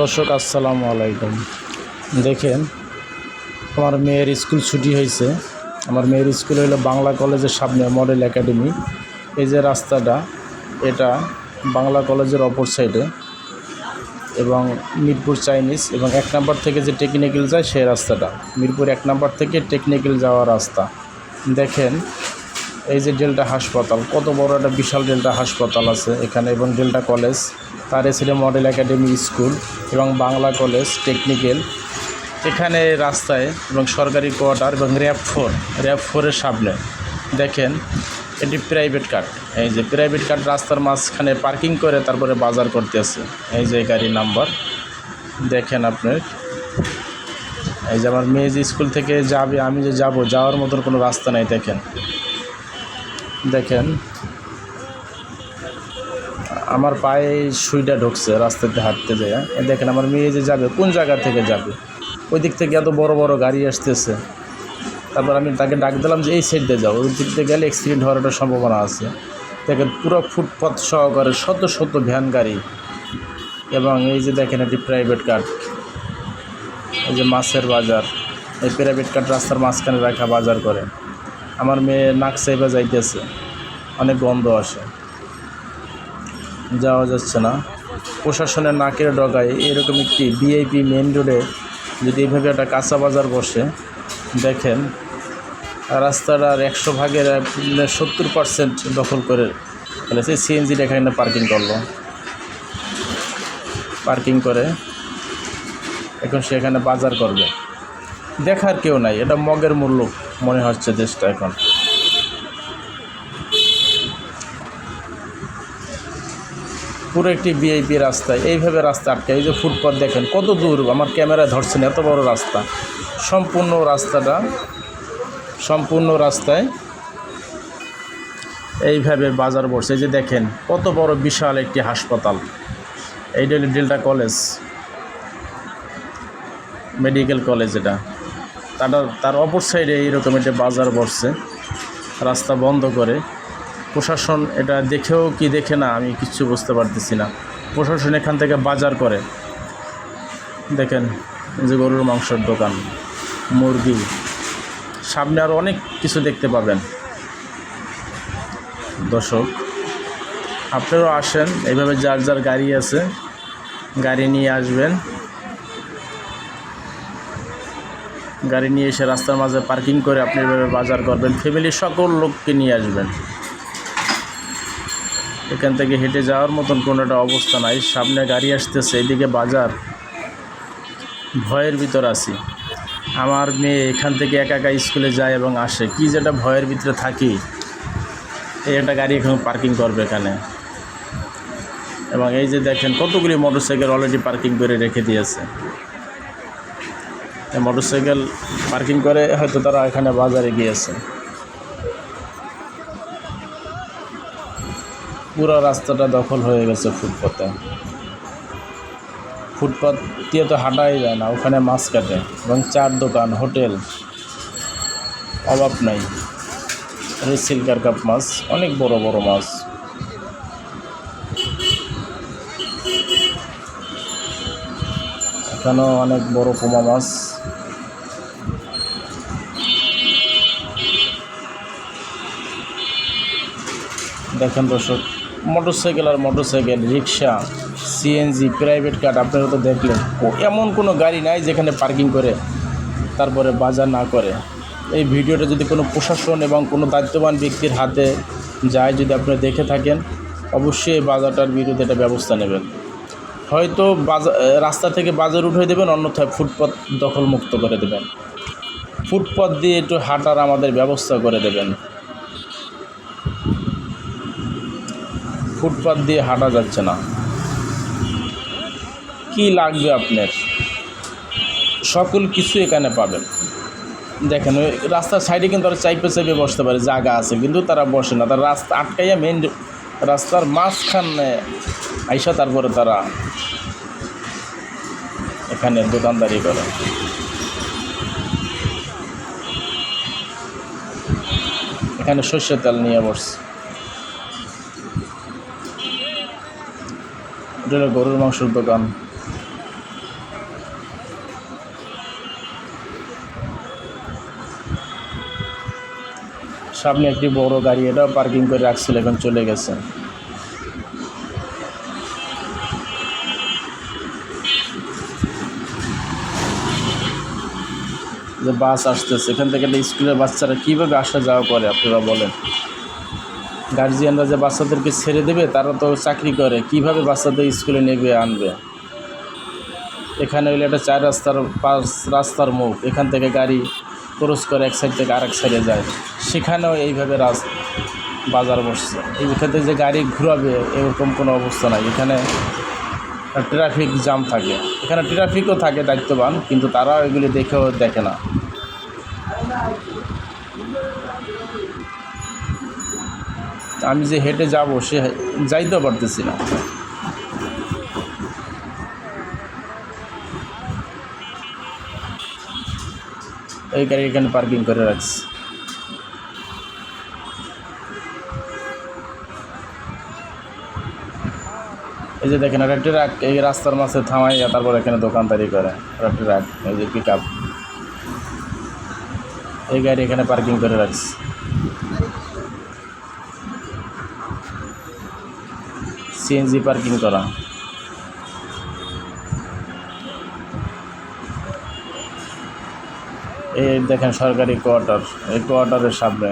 দর্শক, আসসালামু আলাইকুম। দেখেন, আমার মেয়ের স্কুল ছুটি হয়েছে। আমার মেয়ের স্কুল হলো বাংলা কলেজের সামনে, মডেল একাডেমি। এই যে রাস্তাটা, এটা বাংলা কলেজের অপর সাইডে এবং মিরপুর চাইনিজ এবং এক নাম্বার থেকে যে টেকনিক্যাল যায়, সেই রাস্তাটা। মিরপুর এক নাম্বার থেকে টেকনিক্যাল যাওয়ার রাস্তা। দেখেন এই যে ডেল্টা হাসপাতাল, কত বড় একটা বিশাল ডেল্টা হাসপাতাল আছে এখানে এবং ডেল্টা কলেজ, তার এসিডে মডেল একাডেমি স্কুল এবং বাংলা কলেজ টেকনিক্যাল। এখানে রাস্তায় এবং সরকারি কোয়ার্টার এবং র্যাব ফোর, র্যাব ফোরের সামনে। দেখেন, এটি প্রাইভেট কার্ড। এই যে প্রাইভেট কার্ড রাস্তার মাঝখানে পার্কিং করে তারপরে বাজার করতে করতেছে এই যে গাড়ির নাম্বার। দেখেন আপনার এই যে আমার মেয়ে যে স্কুল থেকে যাবে, আমি যে যাব, যাওয়ার মতন কোনো রাস্তা নাই, দেখেন। দেখেন, আমার পায়ে সুইটা ঢুকছে রাস্তাতে হাঁটতে যায়। দেখেন, আমার মেয়ে যে যাবে, কোন জায়গা থেকে যাবে? ওই দিক থেকে এত বড় বড় গাড়ি আসতেছে। তারপর আমি তাকে ডাক দিলাম যে, এই সাইড যাও। ওই দিক দিয়ে গেলে অ্যাক্সিডেন্ট হওয়ার একটা সম্ভাবনা আছে। দেখেন, পুরো ফুটপাথ সহকারে শত শত ভ্যান গাড়ি এবং এই যে দেখেন, এটি প্রাইভেট কার এই যে মাছের বাজার, এই প্রাইভেট কার রাস্তার মাঝখানে রাখা বাজার করে। আমার মেয়ে নাক সাইবা যাইতেছে। অনেক গন্ধ আসে। যাওয়া যাচ্ছে না। প্রশাসনের নাকের ডগায় এরকম একটি ভিআইপি মেন রোডে যদি এইভাবে একটা কাঁচা বাজার বসে, দেখেন রাস্তাটার একশো ভাগের সত্তর পার্সেন্ট দখল করে ফেলেছে। সিএনজিটা এখানে পার্কিং করল। পার্কিং করে। এখন সেখানে বাজার করবে। দেখার কেউ নাই। এটা মগের মূল্য। মনে হচ্ছে দেশটা এখন। পুরো একটি ভিআইপি রাস্তায় এইভাবে রাস্তা আটকে, এই যে ফুটপাথ দেখেন, কত দূর, আমার ক্যামেরায় ধরছেন এত বড় রাস্তা। সম্পূর্ণ রাস্তাটা, সম্পূর্ণ রাস্তায় এইভাবে বাজার বসছে এই যে দেখেন, কত বড় বিশাল একটি হাসপাতাল। হলো ডেল্টা কলেজ, মেডিকেল কলেজ এটা। তার তার অপর সাইডে এইরকম একটা বাজার বসছে, রাস্তা বন্ধ করে। প্রশাসন এটা দেখেও কি দেখে না, আমি কিচ্ছু বুঝতে পারতেছি না। প্রশাসন এখান থেকে বাজার করে। দেখেন যে গরুর মাংসের দোকান, মুরগি, সামনে আরও অনেক কিছু দেখতে পাবেন। দর্শক, আপনারাও আসেন, এইভাবে যার যার গাড়ি আছে, গাড়ি নিয়ে আসবেন। গাড়ি নিয়ে এসে রাস্তার মাঝে পার্কিং করে আপনি এভাবে বাজার করবেন ফ্যামিলির সকল লোককে নিয়ে আসবেন। এখান থেকে হেঁটে যাওয়ার মতন কোনো একটা অবস্থা নাই, সামনে গাড়ি আসতেছে এইদিকে বাজার। ভয়ের ভিতর আছি। আমার মেয়ে এখান থেকে একা একা স্কুলে যায় এবং আসে। কি যেটা ভয়ের ভিতরে থাকি। এই একটা গাড়ি এখন পার্কিং করবে এখানে। এবং এই যে দেখেন কতগুলি মোটরসাইকেল অলরেডি পার্কিং করে রেখে দিয়েছে। মোটরসাইকেল পার্কিং করে হয়তো তারা এখানে বাজারে গিয়েছে। পুরো রাস্তাটা দখল হয়ে গেছে ফুটপাতে। ফুটপাত দিয়ে তো হাঁটাই যায় না, ওখানে মাছ কাটে এবং চার দোকান, হোটেল, অভাব নাই। সিলকার কাপ মাছ, অনেক বড় বড় মাছ। এখানেও অনেক বড় পোমা মাছ। দেখেন দর্শক মোটরসাইকেল আর motorcycle rickshaw CNG private car আপনারা তো দেখলেন এমন কোনো গাড়ি নাই যেখানে পার্কিং করে তারপরে বাজার না করে। এই ভিডিওটা যদি কোনো প্রশাসন এবং কোনো দায়িত্ববান ব্যক্তির হাতে যায়, যদি আপনারা দেখে থাকেন, অবশ্যই এই বাজারটার বিরুদ্ধে একটা ব্যবস্থা নেবেন। হয়তো বাজার রাস্তা থেকে বাজার উঠে দেবেন, অন্যথায় ফুটপাত দখল মুক্ত করে দেবেন। ফুটপাত দিয়ে একটু হাঁটার আমাদের ব্যবস্থা করে দেবেন। ফুটপাত দিয়ে হাঁটা যাচ্ছে না। কি লাগবে আপনার? সকল কিছু এখানে পাবেন। দেখেন রাস্তার সাইডে কিন্তু তারা চাইপে চাইপে বসতে পারে, জায়গা আছে, কিন্তু তারা বসে না। তারা রাস্তা আটকাইয়া মেন রাস্তার মাঝখানে আইসা তারপরে তারা এখানে দোকানদারি করে। এখানে সর্ষের তেল নিয়ে বসছে। এটা গরুর মাংসের দোকান। সামনে একটি বড় গাড়ি এটাও পার্কিং করে রাখছিল, এখন চলে গেছে। যে বাস আসতেছে, এখান থেকে একটা স্কুলের বাচ্চারা কীভাবে আসা যাওয়া করে, আপনারা বলেন। গার্জিয়ানরা যে বাচ্চাদেরকে ছেড়ে দেবে, তারা তো চাকরি করে, কীভাবে বাচ্চাদের স্কুলে নেবে, আনবে? এখানে হইলে একটা চার রাস্তার, পাঁচ রাস্তার মুখ এখান থেকে গাড়ি ক্রস করে এক সাইড থেকে আরেক সাইডে যায়। সেখানেও এইভাবে রাস বাজার বসছে। থেকে যে গাড়ি ঘুরাবে এরকম কোনো অবস্থা নাই। এখানে ট্রাফিক জ্যাম থাকে। এখানে ট্রাফিকও থাকে দায়িত্ববান, কিন্তু তারাও এগুলি দেখেও দেখে না। আমি যে হেঁটে যাব, সে যাইতেও পারতেছি না। এই গাড়ি এখানে পার্কিং করে রাখছি। এই যে দেখেন, একটা ট্রাক এই রাস্তার মাঝে থামাইয়া তারপর এখানে দোকানদারি করে। একটা ট্রাক এই যে পিক এই গাড়ি এখানে পার্কিং করে রাখছি। সিএনজি পার্কিং করা। এই দেখেন সরকারি কোয়ার্টার এই কোয়ার্টারের সামনে